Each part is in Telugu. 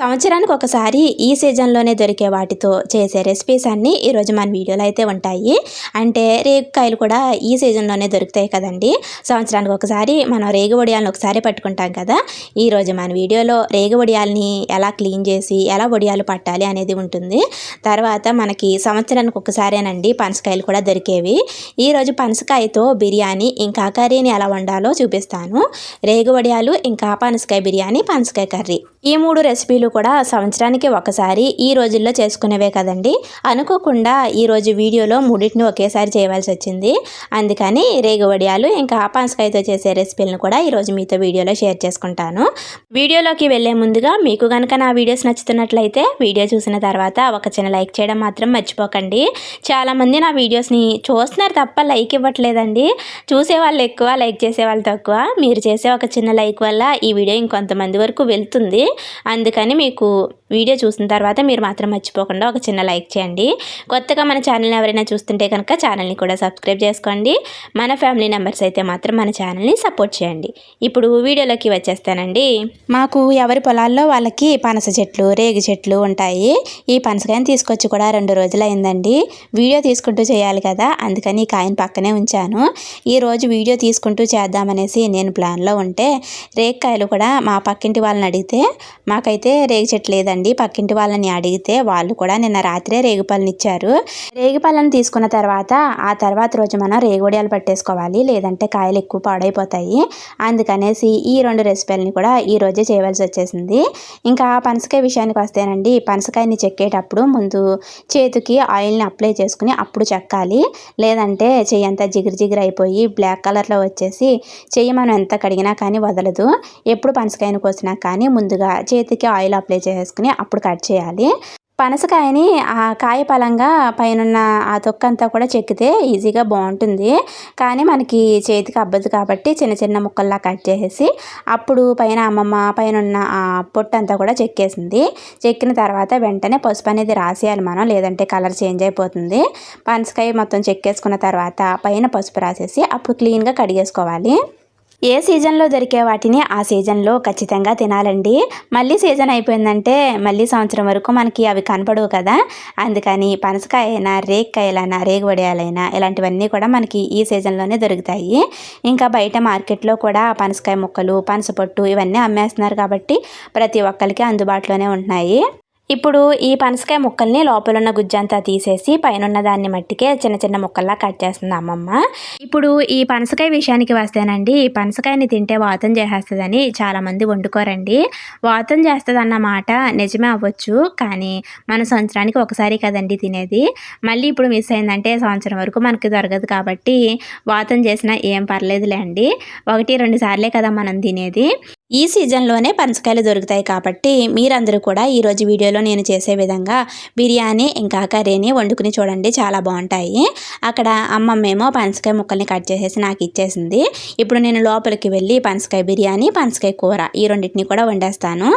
సంవత్సరానికి ఒకసారి ఈ సీజన్లోనే దొరికే వాటితో చేసే రెసిపీస్ అన్నీ ఈరోజు మన వీడియోలో అయితే ఉంటాయి. అంటే రేగుకాయలు కూడా ఈ సీజన్లోనే దొరుకుతాయి కదండి. సంవత్సరానికి ఒకసారి మనం రేగు వడియాలను ఒకసారి పట్టుకుంటాం కదా. ఈరోజు మన వీడియోలో రేగు వడియాల్ని ఎలా క్లీన్ చేసి ఎలా వడియాలు పట్టాలి అనేది ఉంటుంది. తర్వాత మనకి సంవత్సరానికి ఒకసారేనండి పనసకాయలు కూడా దొరికేవి. ఈరోజు పనసకాయతో బిర్యానీ ఇంకా కర్రీని ఎలా వండాలో చూపిస్తాను. రేగు వడియాలు ఇంకా పనసకాయ బిర్యానీ పనసకాయ కర్రీ. ఈ మూడు రెసిపీలు కూడా సంవత్సరానికి ఒకసారి ఈ రోజుల్లో చేసుకునేవే కదండి. అనుకోకుండా ఈరోజు వీడియోలో మూడింటిని ఒకేసారి చేయవలసి వచ్చింది. అందుకని రేగు వడియాలు ఇంకా పనసకాయతో చేసే రెసిపీలను కూడా ఈరోజు మీతో వీడియోలో షేర్ చేసుకుంటాను. వీడియోలోకి వెళ్ళే ముందుగా మీకు కనుక నా వీడియోస్ నచ్చుతున్నట్లయితే వీడియో చూసిన తర్వాత ఒక చిన్న లైక్ చేయడం మాత్రం మర్చిపోకండి. చాలామంది నా వీడియోస్ని చూస్తున్నారు తప్ప లైక్ ఇవ్వట్లేదండి. చూసే వాళ్ళు ఎక్కువ లైక్ చేసే వాళ్ళు తక్కువ. మీరు చేసే ఒక చిన్న లైక్ వల్ల ఈ వీడియో ఇంకొంతమంది వరకు వెళ్తుంది. అందుకని మీకు వీడియో చూసిన తర్వాత మీరు మాత్రం మర్చిపోకుండా ఒక చిన్న లైక్ చేయండి. కొత్తగా మన ఛానల్ని ఎవరైనా చూస్తుంటే కనుక ఛానల్ని కూడా సబ్స్క్రైబ్ చేసుకోండి. మన ఫ్యామిలీ మెంబర్స్ అయితే మాత్రం మన ఛానల్ని సపోర్ట్ చేయండి. ఇప్పుడు వీడియోలోకి వచ్చేస్తానండి. మాకు ఎవరి పొలాల్లో వాళ్ళకి పనస చెట్లు రేగి చెట్లు ఉంటాయి. ఈ పనసకాయని తీసుకొచ్చి కూడా రెండు రోజులు అయిందండి వీడియో తీసుకుంటూ చేయాలి కదా అందుకని ఈ కాయని పక్కనే ఉంచాను. ఈరోజు వీడియో తీసుకుంటూ చేద్దామనేసి నేను ప్లాన్లో ఉంటే రేగికాయలు కూడా మా పక్కింటి వాళ్ళని అడిగితే మాకైతే రేగి చెట్టు లేదండి పక్కింటి వాళ్ళని అడిగితే వాళ్ళు కూడా నిన్న రాత్రే రేగిపళ్ళని ఇచ్చారు రేగిపళ్ళని తీసుకున్న తర్వాత ఆ తర్వాత రోజు మనం రేగుడియాలు పట్టేసుకోవాలి. లేదంటే కాయలు ఎక్కువ పాడైపోతాయి. అందుకనేసి ఈ రెండు రెసిపీలని కూడా ఈ రోజే చేయవలసి వచ్చేసింది. ఇంకా పనసకాయ విషయానికి వస్తేనండి పనసకాయని చెక్కేటప్పుడు ముందు చేతికి ఆయిల్ని అప్లై చేసుకుని అప్పుడు చెక్కాలి. లేదంటే చెయ్యి అంతా జిగిరి జిగిరి అయిపోయి బ్లాక్ కలర్లో వచ్చేసి చెయ్యి మనం ఎంత కడిగినా కానీ వదలదు. ఎప్పుడు పనసకాయను కోసినా కానీ ముందుగా చేతికి ఆయిల్ అప్లై చేసుకుని అప్పుడు కట్ చేయాలి. పనసకాయని ఆ కాయ పలంగా పైన ఆ తొక్కంతా కూడా చెక్కితే ఈజీగా బాగుంటుంది. కానీ మనకి చేతికి అబ్బదు కాబట్టి చిన్న చిన్న ముక్కల్లా కట్ చేసేసి అప్పుడు పైన అమ్మమ్మ పైన ఉన్న ఆ పొట్టు అంతా కూడా చెక్కేసింది. చెక్కిన తర్వాత వెంటనే పసుపు అనేది రాసేయాలి మనం లేదంటే కలర్ చేంజ్ అయిపోతుంది. పనసకాయ మొత్తం చెక్కేసుకున్న తర్వాత పైన పసుపు రాసేసి అప్పుడు క్లీన్గా కడిగేసుకోవాలి. ఏ సీజన్లో దొరికే వాటిని ఆ సీజన్లో ఖచ్చితంగా తినాలండి. మళ్ళీ సీజన్ అయిపోయిందంటే మళ్ళీ సంవత్సరం వరకు మనకి అవి కనపడవు కదా. అందుకని పనసకాయ అయినా రేగికాయలైనా రేగుబడియాలైనా ఇలాంటివన్నీ కూడా మనకి ఈ సీజన్లోనే దొరుకుతాయి. ఇంకా బయట మార్కెట్లో కూడా పనసకాయ ముక్కలు పనసపొట్టు ఇవన్నీ అమ్మేస్తున్నారు కాబట్టి ప్రతి ఒక్కరికి అందుబాటులోనే ఉంటున్నాయి. ఇప్పుడు ఈ పనసకాయ ముక్కల్ని లోపల ఉన్న గుజ్జంతా తీసేసి పైన దాన్ని మట్టికే చిన్న చిన్న ముక్కల్లా కట్ చేస్తుంది అమ్మమ్మ. ఇప్పుడు ఈ పనసకాయ విషయానికి వస్తేనండి ఈ పనసకాయని తింటే వాతం చేసేస్తుందని చాలామంది వండుకోరండి. వాతం చేస్తుంది అన్నమాట నిజమే అవ్వచ్చు కానీ మన సంవత్సరానికి ఒకసారి కదండి తినేది. మళ్ళీ ఇప్పుడు మిస్ అయిందంటే సంవత్సరం వరకు మనకి దొరకదు కాబట్టి వాతం చేసినా ఏం పర్లేదులే అండి. ఒకటి రెండు సార్లే కదా మనం తినేది. ఈ సీజన్లోనే పనసకాయలు దొరుకుతాయి కాబట్టి మీరందరూ కూడా ఈరోజు వీడియోలో నేను చేసే విధంగా బిర్యానీ ఇంకా కర్రీని వండుకుని చూడండి. చాలా బాగుంటాయి. అక్కడ అమ్మమ్మేమో పనసకాయ ముక్కల్ని కట్ చేసేసి నాకు ఇచ్చేసింది. ఇప్పుడు నేను లోపలికి వెళ్ళి పనసకాయ బిర్యానీ పనసకాయ కూర ఈ రెండింటిని కూడా వండేస్తాను.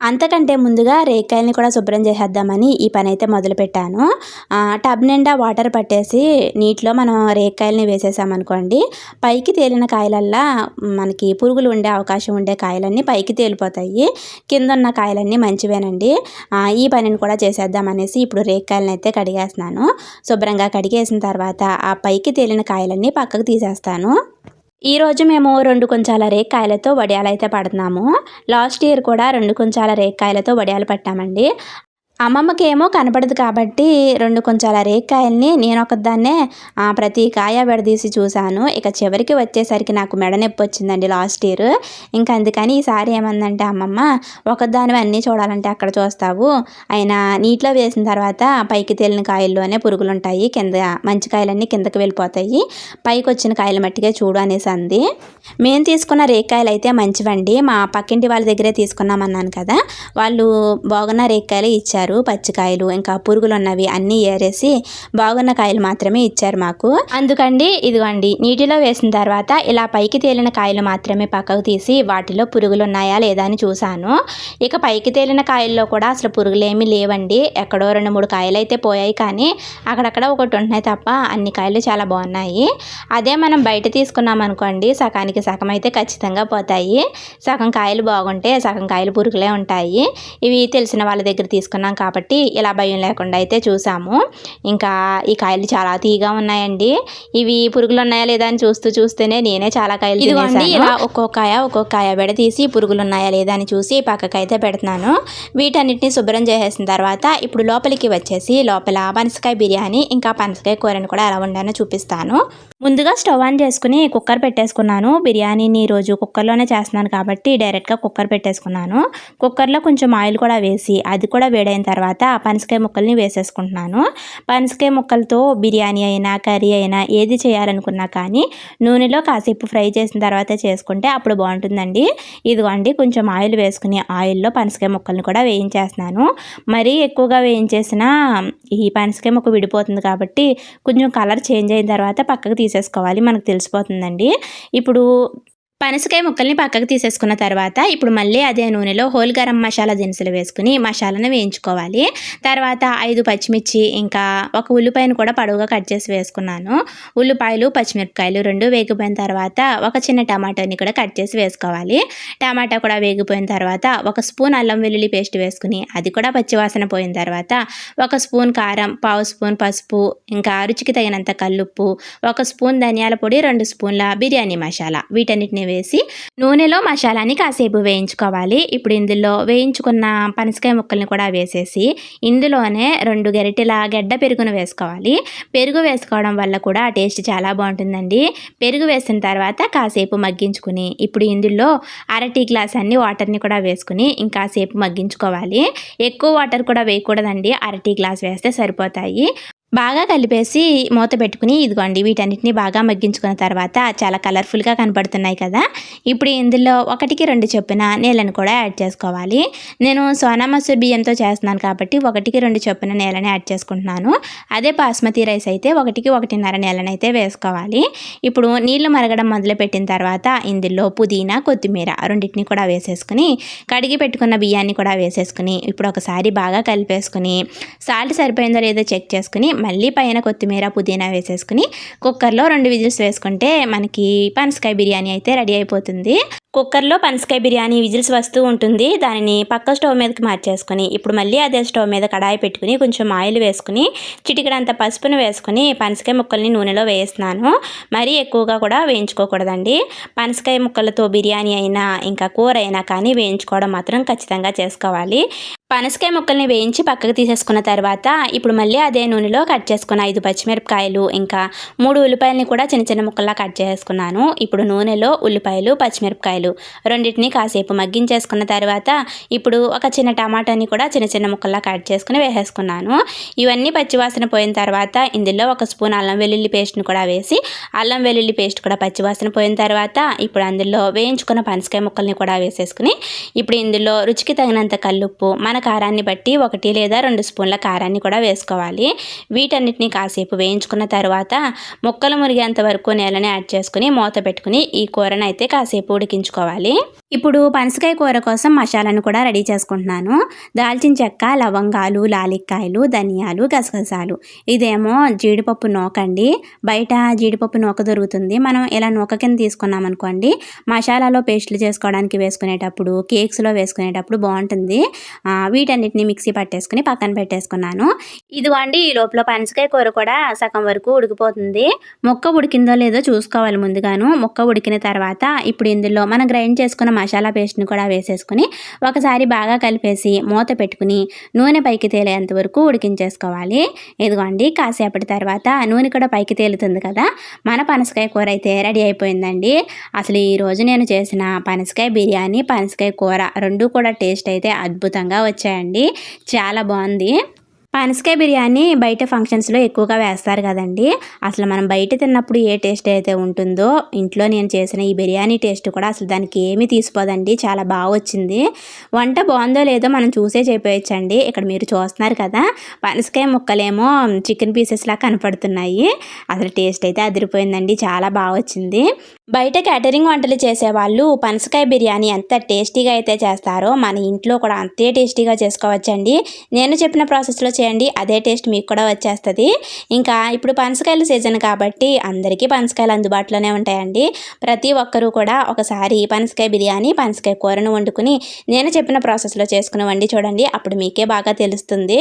అంతకంటే ముందుగా రేకాయల్ని కూడా శుభ్రం చేసేద్దామని ఈ పని అయితే మొదలుపెట్టాను టబ్ నిండా వాటర్ పట్టేసి నీటిలో మనం రేకాయల్ని వేసేసామనుకోండి పైకి తేలిన కాయలల్లా మనకి పురుగులు ఉండే అవకాశం ఉండే కాయలన్నీ పైకి తేలిపోతాయి. కింద ఉన్న కాయలన్నీ మంచివేనండి. ఈ పనిని కూడా చేసేద్దామనేసి ఇప్పుడు రేకాయలను అయితే కడిగేస్తున్నాను. శుభ్రంగా కడిగేసిన తర్వాత ఆ పైకి తేలిన కాయలన్నీ పక్కకు తీసేస్తాను. ఈరోజు మేము రెండు కొంచాల రేక్కాయలతో వడియాలు అయితే పడుతున్నాము. లాస్ట్ ఇయర్ కూడా రెండు కొంచాల రేక్కాయలతో వడియాలు పట్టామండి. అమ్మమ్మకి ఏమో కనపడదు కాబట్టి రెండు కొంచెం రేక్కాయల్ని నేను ఒకదాన్నే ప్రతి కాయ విడదీసి చూశాను. ఇక చివరికి వచ్చేసరికి నాకు మెడ నొప్పి వచ్చిందండి లాస్ట్ ఇయర్. ఇంకా అందుకని ఈసారి ఏమందంటే అమ్మమ్మ ఒకదాని అన్నీ చూడాలంటే అక్కడ చూస్తావు. అయినా నీటిలో వేసిన తర్వాత పైకి తేలిన కాయల్లోనే పురుగులు ఉంటాయి కింద మంచి కాయలన్నీ కిందకి వెళ్ళిపోతాయి. పైకి వచ్చిన కాయలు మట్టిగా చూడు అనేసి అంది. మేము తీసుకున్న రేక్కాయలు అయితే మంచివండి. మా పక్కింటి వాళ్ళ దగ్గరే తీసుకున్నామన్నాను కదా. వాళ్ళు బాగున్న రేక్కాయలు ఇచ్చారు. ఇచ్చారు పచ్చికాయలు ఇంకా పురుగులు ఉన్నవి అన్నీ ఏరేసి బాగున్న కాయలు మాత్రమే ఇచ్చారు మాకు. అందుకండి ఇదిగోండి నీటిలో వేసిన తర్వాత ఇలా పైకి తేలిన కాయలు మాత్రమే పక్కకు తీసి వాటిలో పురుగులు ఉన్నాయా లేదా అని చూశాను. ఇక పైకి తేలిన కాయల్లో కూడా అసలు పురుగులేమీ లేవండి. ఎక్కడో రెండు మూడు కాయలు అయితే పోయాయి కానీ అక్కడక్కడ ఒకటి ఉంటున్నాయి తప్ప అన్ని కాయలు చాలా బాగున్నాయి. అదే మనం బయట తీసుకున్నాం అనుకోండి సగానికి సగం అయితే ఖచ్చితంగా పోతాయి. సగం కాయలు బాగుంటే సగం కాయలు పురుగులే ఉంటాయి. ఇవి తెలిసిన వాళ్ళ దగ్గర తీసుకున్నాం కాబట్టి ఇలా భయం లేకుండా అయితే చూసాము. ఇంకా ఈ కాయలు చాలా తీగా ఉన్నాయండి. ఇవి పురుగులు ఉన్నాయా లేదా అని చూస్తూ చూస్తేనే నేనే చాలా కాయలు ఇదిగోండి, ఇలా ఒక్కొక్క కాయ ఒక్కొక్క కాయ విడదీసి పురుగులు ఉన్నాయా లేదా అని చూసి పక్కకైతే పెడుతున్నాను. వీటన్నిటిని శుభ్రం చేసేసిన తర్వాత ఇప్పుడు లోపలికి వచ్చేసి లోపల పనసకాయ బిర్యానీ ఇంకా పనసకాయ కూరని కూడా ఎలా వండానో చూపిస్తాను. ముందుగా స్టవ్ ఆన్ చేసుకుని కుక్కర్ పెట్టేసుకున్నాను. బిర్యానీని ఈరోజు కుక్కర్లోనే చేస్తున్నాను కాబట్టి డైరెక్ట్గా కుక్కర్ పెట్టేసుకున్నాను. కుక్కర్లో కొంచెం ఆయిల్ కూడా వేసి అది కూడా వేడైన తర్వాత పనసకాయ ముక్కల్ని వేసేసుకుంటున్నాను. పనసకాయ ముక్కలతో బిర్యానీ అయినా కర్రీ అయినా ఏది చేయాలనుకున్నా కానీ నూనెలో కాసేపు ఫ్రై చేసిన తర్వాత చేసుకుంటే అప్పుడు బాగుంటుందండి. ఇదిగోండి కొంచెం ఆయిల్ వేసుకుని ఆయిల్లో పనసకాయ ముక్కల్ని కూడా వేయించేస్తున్నాను. మరీ ఎక్కువగా వేయించేసిన ఈ పనసకాయ ముక్క విడిపోతుంది కాబట్టి కొంచెం కలర్ చేంజ్ అయిన తర్వాత పక్కకు తీసేసుకోవాలి మనకు తెలిసిపోతుందండి. ఇప్పుడు పనసకాయ ముక్కల్ని పక్కకు తీసేసుకున్న తర్వాత ఇప్పుడు మళ్ళీ అదే నూనెలో హోల్ గరం మసాలా దినుసులు వేసుకుని మసాలాను వేయించుకోవాలి. తర్వాత ఐదు పచ్చిమిర్చి ఇంకా ఒక ఉల్లిపాయను కూడా పొడవుగా కట్ చేసి వేసుకున్నాను. ఉల్లిపాయలు పచ్చిమిరపకాయలు రెండు వేగిపోయిన తర్వాత ఒక చిన్న టమాటాని కూడా కట్ చేసి వేసుకోవాలి. టమాటా కూడా వేగిపోయిన తర్వాత ఒక స్పూన్ అల్లం వెల్లుల్లి పేస్ట్ వేసుకుని అది కూడా పచ్చివాసన పోయిన తర్వాత ఒక స్పూన్ కారం పావు స్పూన్ పసుపు ఇంకా రుచికి తగినంత కల్లుప్పు ఒక స్పూన్ ధనియాల పొడి రెండు స్పూన్ల బిర్యానీ మసాలా వీటన్నిటిని వేసి నూనెలో మసాలాని కాసేపు వేయించుకోవాలి. ఇప్పుడు ఇందులో వేయించుకున్న పనసకాయ ముక్కల్ని కూడా వేసేసి ఇందులోనే రెండు గరిటెల గడ్డ పెరుగును వేసుకోవాలి. పెరుగు వేసుకోవడం వల్ల కూడా టేస్ట్ చాలా బాగుంటుందండి. పెరుగు వేసిన తర్వాత కాసేపు మగ్గించుకుని ఇప్పుడు ఇందులో అర టీ గ్లాస్ అన్ని వాటర్ని కూడా వేసుకుని ఇంకాసేపు మగ్గించుకోవాలి. ఎక్కువ వాటర్ కూడా వేయకూడదండి. అర టీ గ్లాస్ వేస్తే సరిపోతాయి. బాగా కలిపేసి మూత పెట్టుకుని ఇదిగోండి వీటన్నిటిని బాగా మగ్గించుకున్న తర్వాత చాలా కలర్ఫుల్గా కనపడుతున్నాయి కదా. ఇప్పుడు ఇందులో ఒకటికి రెండు చొప్పున నీళ్ళని కూడా యాడ్ చేసుకోవాలి. నేను సోనా మసూర్ బియ్యంతో చేస్తున్నాను కాబట్టి ఒకటికి రెండు చొప్పున నీళ్ళని యాడ్ చేసుకుంటున్నాను. అదే బాస్మతి రైస్ అయితే ఒకటికి ఒకటిన్నర నీళ్ళని అయితే వేసుకోవాలి. ఇప్పుడు నీళ్ళు మరగడం మొదలుపెట్టిన తర్వాత ఇందులో పుదీనా కొత్తిమీర రెండింటిని కూడా వేసేసుకుని కడిగి పెట్టుకున్న బియ్యాన్ని కూడా వేసేసుకుని ఇప్పుడు ఒకసారి బాగా కలిపేసుకుని సాల్ట్ సరిపోయిందో లేదో చెక్ చేసుకుని మళ్ళీ పైన కొత్తిమీర పుదీనా వేసేసుకుని కుక్కర్లో రెండు విజిల్స్ వేసుకుంటే మనకి పనసకాయ బిర్యానీ అయితే రెడీ అయిపోతుంది. కుక్కర్లో పనసకాయ బిర్యానీ విజిల్స్ వస్తూ ఉంటుంది. దానిని పక్క స్టవ్ మీదకి మార్చేసుకొని ఇప్పుడు మళ్ళీ అదే స్టవ్ మీద కడాయి పెట్టుకుని కొంచెం ఆయిల్ వేసుకుని చిటికడంత పసుపును వేసుకుని పనసకాయ ముక్కల్ని నూనెలో వేస్తున్నాను. మరీ ఎక్కువగా కూడా వేయించుకోకూడదండి. పనసకాయ ముక్కలతో బిర్యానీ అయినా ఇంకా కూర అయినా కానీ వేయించుకోవడం మాత్రం ఖచ్చితంగా చేసుకోవాలి. పనసకాయ ముక్కల్ని వేయించి పక్కకు తీసేసుకున్న తర్వాత ఇప్పుడు మళ్ళీ అదే నూనెలో కట్ చేసుకున్న ఐదు పచ్చిమిరపకాయలు ఇంకా మూడు ఉల్లిపాయలని కూడా చిన్న చిన్న ముక్కల్లా కట్ చేసుకున్నాను ఇప్పుడు నూనెలో ఉల్లిపాయలు పచ్చిమిరపకాయలు రెండింటిని కాసేపు మగ్గించేసుకున్న తర్వాత ఇప్పుడు ఒక చిన్న టమాటాని కూడా చిన్న చిన్న ముక్కల్లా కట్ చేసుకుని వేసేసుకున్నాను. ఇవన్నీ పచ్చివాసన పోయిన తర్వాత ఇందులో ఒక స్పూన్ అల్లం వెల్లుల్లి పేస్ట్ని కూడా వేసి అల్లం వెల్లుల్లి పేస్ట్ కూడా పచ్చివాసన పోయిన తర్వాత ఇప్పుడు అందులో వేయించుకున్న పనసకాయ ముక్కల్ని కూడా వేసేసుకుని ఇప్పుడు ఇందులో రుచికి తగినంత కల్లుప్పు మన కారాన్ని బట్టి ఒకటి లేదా రెండు స్పూన్ల కారాన్ని కూడా వేసుకోవాలి. వీటన్నిటిని కాసేపు వేయించుకున్న తర్వాత ముక్కలు మురిగేంత వరకు నేలని యాడ్ చేసుకుని మూత పెట్టుకుని ఈ కూరను అయితే కాసేపు ఉడికించుకోవాలి ఇప్పుడు పనసకాయ కూర కోసం మసాలాను కూడా రెడీ చేసుకుంటున్నాను. దాల్చిన చెక్క లవంగాలు లాలిక్కాయలు ధనియాలు గసగసాలు. ఇదేమో జీడిపప్పు నూకండి. బయట జీడిపప్పు నూక దొరుకుతుంది. మనం ఇలా నూక కింద తీసుకున్నాం అనుకోండి మసాలాలో పేస్టులు చేసుకోవడానికి వేసుకునేటప్పుడు కేక్స్లో వేసుకునేటప్పుడు బాగుంటుంది. వీటన్నిటిని మిక్సీ పట్టేసుకుని పక్కన పెట్టేసుకున్నాను. ఇదిగోండి ఈ లోపల పనసకాయ కూర కూడా సగం వరకు ఉడికిపోతుంది. మొక్క ఉడికిందో లేదో చూసుకోవాలి ముందుగాను. మొక్క ఉడికిన తర్వాత ఇప్పుడు ఇందులో మనం గ్రైండ్ చేసుకున్న మసాలా పేస్ట్ని కూడా వేసేసుకుని ఒకసారి బాగా కలిపేసి మూత పెట్టుకుని నూనె పైకి తేలేంత వరకు ఉడికించేసుకోవాలి. ఇదిగోండి కాసేపటి తర్వాత నూనె కూడా పైకి తేలుతుంది కదా మన పనసకాయ కూర అయితే రెడీ అయిపోయిందండి. అసలు ఈరోజు నేను చేసిన పనసకాయ బిర్యానీ పనసకాయ కూర రెండు కూడా టేస్ట్ అయితే అద్భుతంగా వచ్చాయండి. చాలా బాగుంది. పనసకాయ బిర్యానీ బయట ఫంక్షన్స్లో ఎక్కువగా వేస్తారు కదండి. అసలు మనం బయట తిన్నప్పుడు ఏ టేస్ట్ అయితే ఉంటుందో ఇంట్లో నేను చేసిన ఈ బిర్యానీ టేస్ట్ కూడా అసలు దానికి ఏమీ తీసిపోదండి చాలా బాగా వచ్చింది. వంట బాగుందో లేదో మనం చూసే చెప్పేయచ్చండి ఇక్కడ మీరు చూస్తున్నారు కదా పనసకాయ ముక్కలేమో చికెన్ పీసెస్లా కనపడుతున్నాయి. అసలు టేస్ట్ అయితే అదిరిపోయిందండి. చాలా బాగా వచ్చింది. బయట క్యాటరింగ్ వంటలు చేసేవాళ్ళు పనసకాయ బిర్యానీ ఎంత టేస్టీగా అయితే చేస్తారో మన ఇంట్లో కూడా అంతే టేస్టీగా చేసుకోవచ్చండి. నేను చెప్పిన ప్రాసెస్లో చేయండి. అదే టేస్ట్ మీకు కూడా వచ్చేస్తుంది. ఇంకా ఇప్పుడు పనసకాయల సీజన్ కాబట్టి అందరికీ పనసకాయలు అందుబాటులోనే ఉంటాయండి. ప్రతి ఒక్కరూ కూడా ఒకసారి పనసకాయ బిర్యానీ పనసకాయ కూరను వండుకుని నేను చెప్పిన ప్రాసెస్లో చేసుకుని వండి చూడండి. అప్పుడు మీకే బాగా తెలుస్తుంది.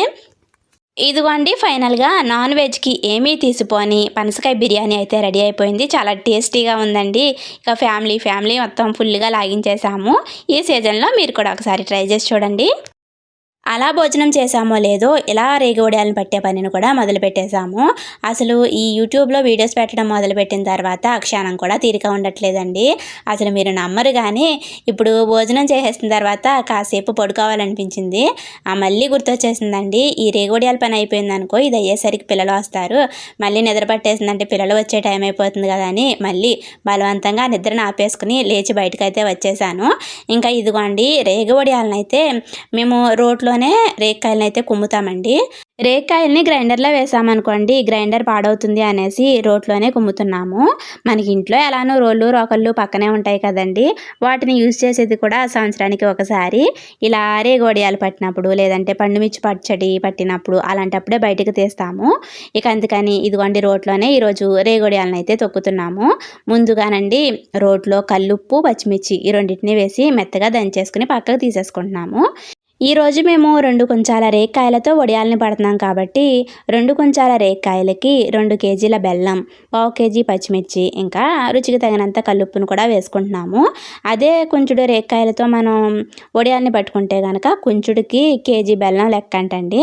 ఇదిగోండి ఫైనల్గా నాన్ వెజ్కి ఏమీ తీసిపోని పనసకాయ బిర్యానీ అయితే రెడీ అయిపోయింది. చాలా టేస్టీగా ఉందండి. ఇక ఫ్యామిలీ ఫ్యామిలీ మొత్తం ఫుల్గా లాగించేసాము. ఈ సీజన్లో మీరు కూడా ఒకసారి ట్రై చేసి చూడండి. అలా భోజనం చేసామో లేదో ఇలా రేగవడియాలను పట్టే పనిని కూడా మొదలుపెట్టేశాము. అసలు ఈ యూట్యూబ్లో వీడియోస్ పెట్టడం మొదలుపెట్టిన తర్వాత క్షణం కూడా తీరిక ఉండట్లేదండి. అసలు మీరు నమ్మరు కానీ ఇప్పుడు భోజనం చేసేసిన తర్వాత కాసేపు పడుకోవాలనిపించింది. ఆ మళ్ళీ గుర్తొచ్చేసిందండి ఈ రేగవడియాల పని అయిపోయింది అనుకో ఇది అయ్యేసరికి పిల్లలు వస్తారు. మళ్ళీ నిద్ర పట్టేసిందంటే పిల్లలు వచ్చే టైం అయిపోతుంది కదా అని మళ్ళీ బలవంతంగా నిద్రను ఆపేసుకుని లేచి బయటకైతే వచ్చేసాను. ఇంకా ఇదిగోండి రేగవడియాలను అయితే మేము రోడ్లో ఇంట్లోనే రేక్కాయలను అయితే కుమ్ముతామండి. రేక్కాయల్ని గ్రైండర్లో వేసామనుకోండి గ్రైండర్ పాడవుతుంది అనేసి రోట్లోనే కుమ్ముతున్నాము. మనకి ఇంట్లో ఎలానో రోళ్ళు రోకళ్ళు పక్కనే ఉంటాయి కదండి. వాటిని యూజ్ చేసేది కూడా సంవత్సరానికి ఒకసారి. ఇలా రేగోడియాలు పట్టినప్పుడు లేదంటే పండుమిర్చి పచ్చడి పట్టినప్పుడు అలాంటప్పుడే బయటకు తీస్తాము. ఇక అందుకని ఇదిగోండి రోట్లోనే ఈరోజు రేగోడియాలను అయితే తొక్కుతున్నాము. ముందుగానండి రోట్లో కల్లుప్పు పచ్చిమిర్చి ఈ రెండింటిని వేసి మెత్తగా దంచేసుకుని పక్కకు తీసేసుకుంటున్నాము. ఈరోజు మేము రెండు కొంచాల రేక్కాయలతో వడియాలని పడుతున్నాం కాబట్టి రెండు కొంచాల రేక్కాయలకి రెండు కేజీల బెల్లం పావు కేజీ పచ్చిమిర్చి ఇంకా రుచికి తగినంత కల్లుప్పును కూడా వేసుకుంటున్నాము. అదే కొంచుడు రేక్కాయలతో మనం వడియాలని పట్టుకుంటే కనుక కొంచుడికి కేజీ బెల్లం లెక్క అంటండి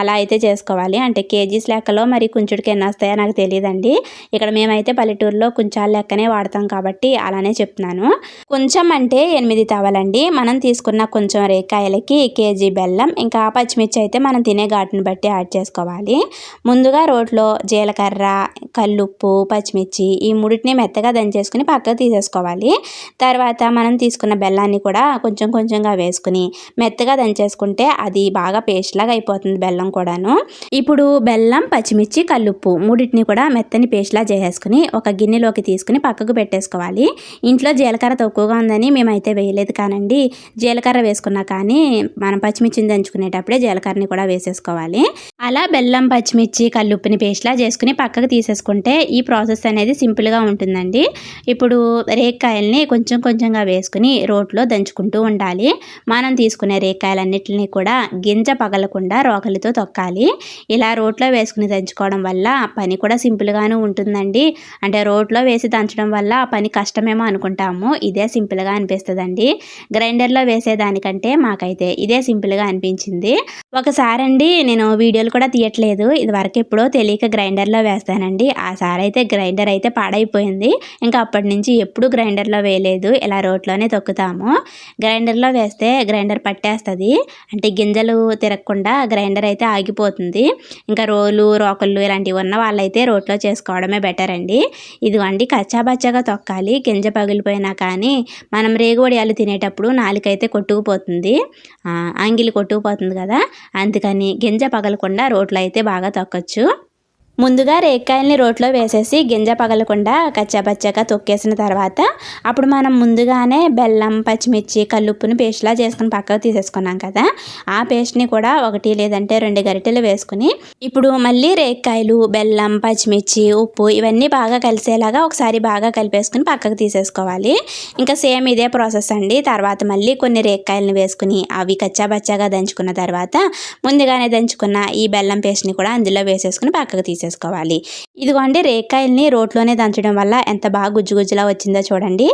అలా అయితే చేసుకోవాలి. అంటే కేజీస్ లెక్కలో మరి కొంచుడికి ఎన్ని వస్తాయో నాకు తెలియదండి ఇక్కడ మేమైతే పల్లెటూరులో కొంచాల లెక్కనే వాడతాం కాబట్టి అలానే చెప్తున్నాను. కొంచెం అంటే ఎనిమిది తవలండి. మనం తీసుకున్న కొంచెం రేక్కాయలకి కేజీ బెల్లం ఇంకా పచ్చిమిర్చి అయితే మనం తినే ఘాటుని బట్టి యాడ్ చేసుకోవాలి. ముందుగా రోట్లో జీలకర్ర కల్లుప్పు పచ్చిమిర్చి ఈ మూడింటిని మెత్తగా దంచేసుకుని పక్కకు తీసేసుకోవాలి. తర్వాత మనం తీసుకున్న బెల్లాన్ని కూడా కొంచెం కొంచెంగా వేసుకుని మెత్తగా దంచేసుకుంటే అది బాగా పేస్ట్ లాగా అయిపోతుంది బెల్లం కూడాను. ఇప్పుడు బెల్లం పచ్చిమిర్చి కల్లుప్పు మూడింటిని కూడా మెత్తని పేస్ట్లా చేసేసుకుని ఒక గిన్నెలోకి తీసుకుని పక్కకు పెట్టేసుకోవాలి. ఇంట్లో జీలకర్ర తక్కువగా ఉందని మేమైతే వేయలేదు కానండి. జీలకర్ర వేసుకున్నా కానీ మనం పచ్చిమిర్చిని దంచుకునేటప్పుడే జీలకర్రని కూడా వేసేసుకోవాలి. అలా బెల్లం పచ్చిమిర్చి కల్లుప్పుని పేస్ట్లా చేసుకుని పక్కకు చేసుకుంటే ఈ ప్రాసెస్ అనేది సింపుల్గా ఉంటుందండి. ఇప్పుడు రేక్కాయల్ని కొంచెం కొంచెంగా వేసుకుని రోట్లో దంచుకుంటూ ఉండాలి. మనం తీసుకునే రేక్కాయలన్నిటిని కూడా గింజ పగలకుండా రోకలితో తొక్కాలి. ఇలా రోట్లో వేసుకుని దంచుకోవడం వల్ల పని కూడా సింపుల్గాను ఉంటుందండి. అంటే రోట్లో వేసి దంచడం వల్ల పని కష్టమేమో అనుకుంటాము. ఇదే సింపుల్గా అనిపిస్తుందండి. గ్రైండర్లో వేసేదానికంటే మాకైతే ఇదే సింపుల్గా అనిపించింది. ఒకసారి అండి నేను వీడియోలు కూడా తీయట్లేదు. ఇది వరకు ఎప్పుడో తెలియక గ్రైండర్లో వేస్తానండి. ఆ సారి అయితే గ్రైండర్ అయితే పాడైపోయింది. ఇంకా అప్పటి నుంచి ఎప్పుడు గ్రైండర్లో వేయలేదు. ఇలా రోట్లోనే తొక్కుతాము. గ్రైండర్లో వేస్తే గ్రైండర్ పట్టేస్తుంది. అంటే గింజలు తిరగకుండా గ్రైండర్ అయితే ఆగిపోతుంది. ఇంకా రోలు రోకళ్ళు ఇలాంటివి ఉన్న వాళ్ళైతే రోట్లో చేసుకోవడమే బెటర్ అండి. ఇదిగోండి కచ్చాబచ్చాగా తొక్కాలి. గింజ పగిలిపోయినా కానీ మనం రేగువడియాలు తినేటప్పుడు నాలుకైతే కొట్టుకుపోతుంది. అంగిలి కొట్టుకుపోతుంది కదా. అందుకని గింజ పగలకుండా రోట్లో అయితే బాగా తొక్కచ్చు. ముందుగా రేక్కాయల్ని రోట్లో వేసేసి గింజ పగలకుండా కచ్చాపచ్చాగా తొక్కేసిన తర్వాత అప్పుడు మనం ముందుగానే బెల్లం పచ్చిమిర్చి కల్లుప్పుని పేస్ట్లా చేసుకుని పక్కకు తీసేసుకున్నాం కదా. ఆ పేస్ట్ని కూడా ఒకటి లేదంటే రెండు గరిటెలు వేసుకుని ఇప్పుడు మళ్ళీ రేక్కాయలు బెల్లం పచ్చిమిర్చి ఉప్పు ఇవన్నీ బాగా కలిసేలాగా ఒకసారి బాగా కలిపేసుకుని పక్కకు తీసేసుకోవాలి. ఇంకా సేమ్ ఇదే ప్రాసెస్ అండి. తర్వాత మళ్ళీ కొన్ని రేక్కాయలను వేసుకుని అవి కచ్చాబచ్చాగా దంచుకున్న తర్వాత ముందుగానే దంచుకున్న ఈ బెల్లం పేస్ట్ని కూడా అందులో వేసేసుకుని పక్కకు తీసేసుకోవాలి. తీసేసుకోవాలి. ఇదిగోండి రేకాయల్ని రోట్లోనే దంచడం వల్ల ఎంత బాగా గుజ్జుగుజ్జులా వచ్చిందో చూడండి.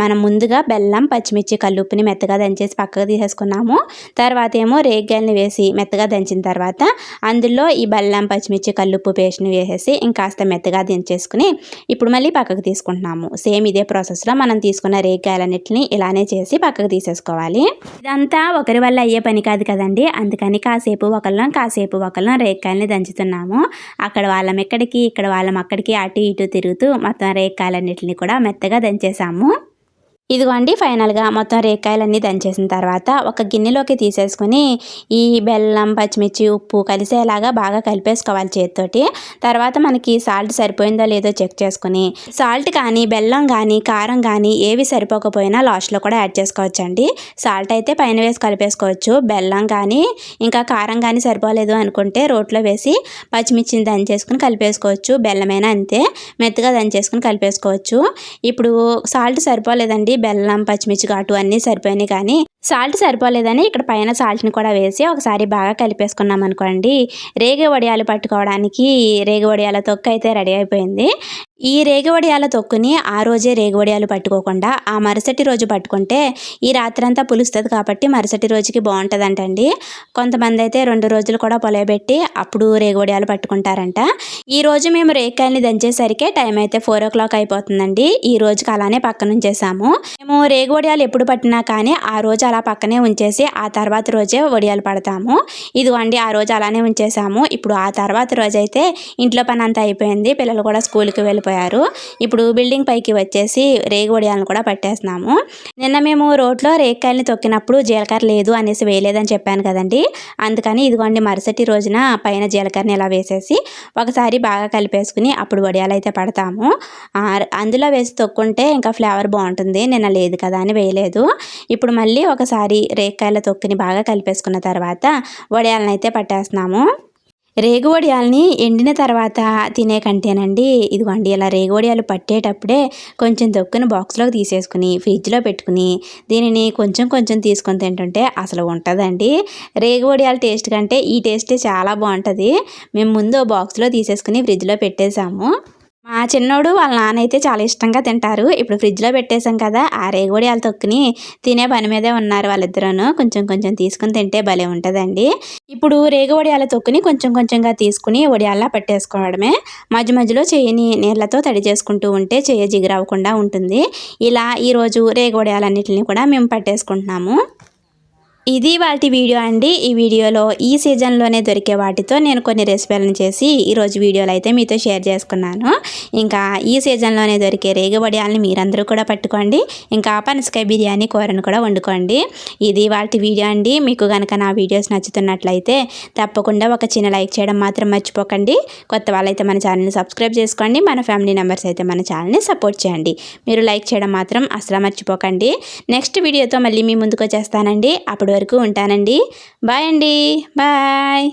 మనం ముందుగా బెల్లం పచ్చిమిర్చి కల్లుప్పుని మెత్తగా దంచేసి పక్కకు తీసేసుకున్నాము. తర్వాత ఏమో రేగాయలని వేసి మెత్తగా దంచిన తర్వాత అందులో ఈ బెల్లం పచ్చిమిర్చి కల్లుప్పు పేస్ట్ని వేసేసి ఇంకాస్త మెత్తగా దించేసుకుని ఇప్పుడు మళ్ళీ పక్కకు తీసుకుంటున్నాము. సేమ్ ఇదే ప్రాసెస్లో మనం తీసుకున్న రేగాయలన్నిటిని ఇలానే చేసి పక్కకు తీసేసుకోవాలి. ఇదంతా ఒకరి వల్ల అయ్యే పని కాదు కదండి. అందుకని కాసేపు ఒకళ్ళం కాసేపు ఒకళ్ళం రేకాయలని దంచుతున్నాము. అక్కడ వాళ్ళం ఎక్కడికి? ఇక్కడ వాళ్ళం అక్కడికి అటు ఇటు తిరుగుతూ మొత్తం రేఖాలన్నింటినీ కూడా మెత్తగా దంచేసాము. ఇదిగోండి ఫైనల్గా మొత్తం రేకాయలన్నీ దంచేసిన తర్వాత ఒక గిన్నెలోకి తీసేసుకొని ఈ బెల్లం పచ్చిమిర్చి ఉప్పు కలిసేలాగా బాగా కలిపేసుకోవాలి చేతితోటి. తర్వాత మనకి సాల్ట్ సరిపోయిందో లేదో చెక్ చేసుకుని సాల్ట్ కానీ బెల్లం కానీ కారం కానీ ఏవి సరిపోకపోయినా లాస్ట్లో కూడా యాడ్ చేసుకోవచ్చండి. సాల్ట్ అయితే పైన వేసి కలిపేసుకోవచ్చు. బెల్లం కానీ ఇంకా కారం కానీ సరిపోలేదు అనుకుంటే రోట్లో వేసి పచ్చిమిర్చిని దంచేసుకుని కలిపేసుకోవచ్చు. బెల్లమైనా అంతే మెత్తగా దంచేసుకుని కలిపేసుకోవచ్చు. ఇప్పుడు సాల్ట్ సరిపోలేదండి బెల్లం పచ్చిమిర్చి ఘాటు అన్నీ సరిపోయినాయి కానీ సాల్ట్ సరిపోలేదని ఇక్కడ పైన సాల్ట్ని కూడా వేసి ఒకసారి బాగా కలిపేసుకున్నాం అనుకోండి రేగి వడియాలు పట్టుకోవడానికి రేగి వడియాల తొక్క అయితే రెడీ అయిపోయింది. ఈ రేగి వడియాల తొక్కుని ఆ రోజే రేగి వడియాలు పట్టుకోకుండా ఆ మరుసటి రోజు పట్టుకుంటే ఈ రాత్రంతా పులుస్తుంది కాబట్టి మరుసటి రోజుకి బాగుంటుందంటండి. కొంతమంది అయితే రెండు రోజులు కూడా పొలయబెట్టి అప్పుడు రేగి వడియాలు పట్టుకుంటారంట. ఈ రోజు మేము రేకాయల్ని దంచేసరికి టైం అయితే ఫోర్ ఓ క్లాక్ అయిపోతుందండి. ఈ రోజుకి అలానే పక్కన ఉంచేసాము మేము రేగి వడియాలు ఎప్పుడు పట్టినా కానీ ఆ రోజు అలా పక్కనే ఉంచేసి ఆ తర్వాత రోజే వడియాలు పడతాము. ఇదిగోండి ఆ రోజు అలానే ఉంచేసాము. ఇప్పుడు ఆ తర్వాత రోజు అయితే ఇంట్లో పని అంతా అయిపోయింది. పిల్లలు కూడా స్కూల్కి వెళ్ళిపోయారు. ఇప్పుడు బిల్డింగ్ పైకి వచ్చేసి రేగి వడియాలను కూడా పట్టేస్తున్నాము. నిన్న మేము రోడ్లో రేగికాయలని తొక్కినప్పుడు జీలకర్ర లేదు అనేసి వేయలేదని చెప్పాను కదండి. అందుకని ఇదిగోండి మరుసటి రోజున పైన జీలకర్రని ఇలా వేసేసి ఒకసారి బాగా కలిపేసుకుని అప్పుడు వడియాలు అయితే పడతాము. అందులో వేసి తొక్కుంటే ఇంకా ఫ్లేవర్ బాగుంటుంది. నిన్న లేదు కదా అని వేయలేదు. ఇప్పుడు మళ్ళీ ఒకసారి రేగకాయల తొక్కుని బాగా కలిపేసుకున్న తర్వాత వడియాలను అయితే పట్టేస్తున్నాము. రేగువడియాలని ఎండిన తర్వాత తినే కంటేనండి. ఇదిగోండి ఇలా రేగువడియాలు పట్టేటప్పుడే కొంచెం తొక్కుని బాక్స్లోకి తీసేసుకుని ఫ్రిడ్జ్లో పెట్టుకుని దీనిని కొంచెం కొంచెం తీసుకొని తింటుంటే అసలు ఉంటుందండి. రేగువడియాల టేస్ట్ కంటే ఈ టేస్టే చాలా బాగుంటుంది. మేము ముందు బాక్స్లో తీసేసుకుని ఫ్రిడ్జ్లో పెట్టేసాము మా చిన్నోడు వాళ్ళ నాన్న అయితే చాలా ఇష్టంగా తింటారు. ఇప్పుడు ఫ్రిడ్జ్లో పెట్టేశాం కదా ఆ రేగుడి వాళ్ళ తొక్కుని తినే పని మీదే ఉన్నారు వాళ్ళిద్దరూను. కొంచెం కొంచెం తీసుకుని తింటే భలే ఉంటుందండి. ఇప్పుడు రేగు వడియాల తొక్కుని కొంచెం కొంచెంగా తీసుకుని వడియాల్లా పట్టేసుకోవడమే. మధ్య మధ్యలో చెయ్యిని నీళ్ళతో తడి చేసుకుంటూ ఉంటే చెయ్యి జిగురవ్వకుండా ఉంటుంది. ఇలా ఈరోజు రేగు వడియాలన్నిటిని కూడా మేము పట్టేసుకుంటున్నాము. ఇది వాటి వీడియో అండి. ఈ వీడియోలో ఈ సీజన్లోనే దొరికే వాటితో నేను కొన్ని రెసిపీలను చేసి ఈరోజు వీడియోలో అయితే మీతో షేర్ చేసుకున్నాను. ఇంకా ఈ సీజన్లోనే దొరికే రేగబడియాలని మీరందరూ కూడా పట్టుకోండి. ఇంకా పనసకాయ బిర్యానీ కూరను కూడా వండుకోండి. ఇది వాటి వీడియో అండి. మీకు కనుక నా వీడియోస్ నచ్చుతున్నట్లయితే తప్పకుండా ఒక చిన్న లైక్ చేయడం మాత్రం మర్చిపోకండి. కొత్త వాళ్ళైతే మన ఛానల్ని సబ్స్క్రైబ్ చేసుకోండి. మన ఫ్యామిలీ మెంబర్స్ అయితే మన ఛానల్ని సపోర్ట్ చేయండి. మీరు లైక్ చేయడం మాత్రం అసలు మర్చిపోకండి. నెక్స్ట్ వీడియోతో మళ్ళీ మీ ముందుకు వచ్చేస్తానండి. అప్పుడు వరకు ఉంటానండి. బాయ్ అండి. బాయ్.